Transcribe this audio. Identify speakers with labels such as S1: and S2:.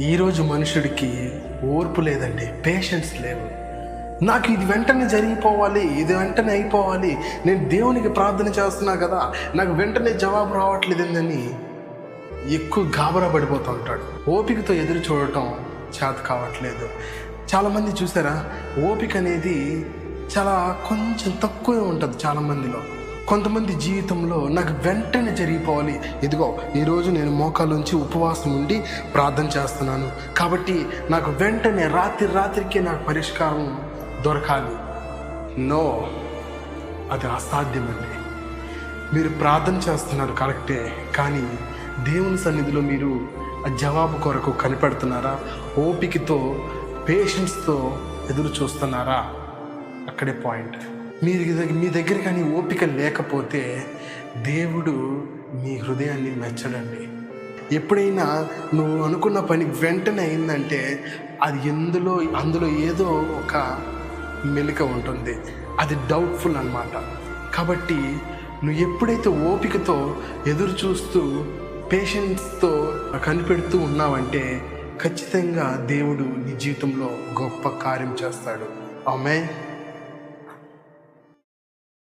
S1: ఈరోజు మనుషుడికి ఓర్పు లేదండి పేషెన్స్ లేవు నాకు ఇది వెంటనే జరిగిపోవాలి ఇది వెంటనే అయిపోవాలి. నేను దేవునికి ప్రార్థన చేస్తున్నా కదా నాకు వెంటనే జవాబు రావట్లేదని ఎక్కువ గాబరా పడిపోతూ ఉంటాడు. ఓపికతో ఎదురు చూడటం చేత కావట్లేదు. చాలామంది చూసారా? ఓపిక అనేది చాలా కొంచెం తక్కువే ఉంటుంది చాలామందిలో. కొంతమంది జీవితంలో నాకు వెంటనే జరిగిపోవాలి. ఇదిగో ఈరోజు నేను మోకాలుంచి ఉపవాసం ఉండి ప్రార్థన చేస్తున్నాను. కాబట్టి నాకు వెంటనే రాత్రి రాత్రికి నాకు పరిష్కారం దొరకాలి. నో అది అసాధ్యమండి. మీరు ప్రార్థన చేస్తున్నారు కరెక్టే కానీ దేవుని సన్నిధిలో మీరు ఆ జవాబు కొరకు కనిపెడుతున్నారా? ఓపికతో పేషెన్స్తో ఎదురు చూస్తున్నారా అక్కడే పాయింట్. మీ దగ్గర మీ దగ్గర కానీ ఓపిక లేకపోతే దేవుడు మీ హృదయాన్ని మెచ్చడండి. ఎప్పుడైనా నువ్వు అనుకున్న పని వెంటనే అయిందంటే అది ఎందులో అందులో ఏదో ఒక మెలిక ఉంటుంది. అది డౌట్ఫుల్ అన్నమాట. కాబట్టి నువ్వు ఎప్పుడైతే ఓపికతో ఎదురు చూస్తూ పేషెన్స్తో కనిపెడుతూ ఉన్నావంటే ఖచ్చితంగా దేవుడు నీ జీవితంలో గొప్ప కార్యం చేస్తాడు. ఆమె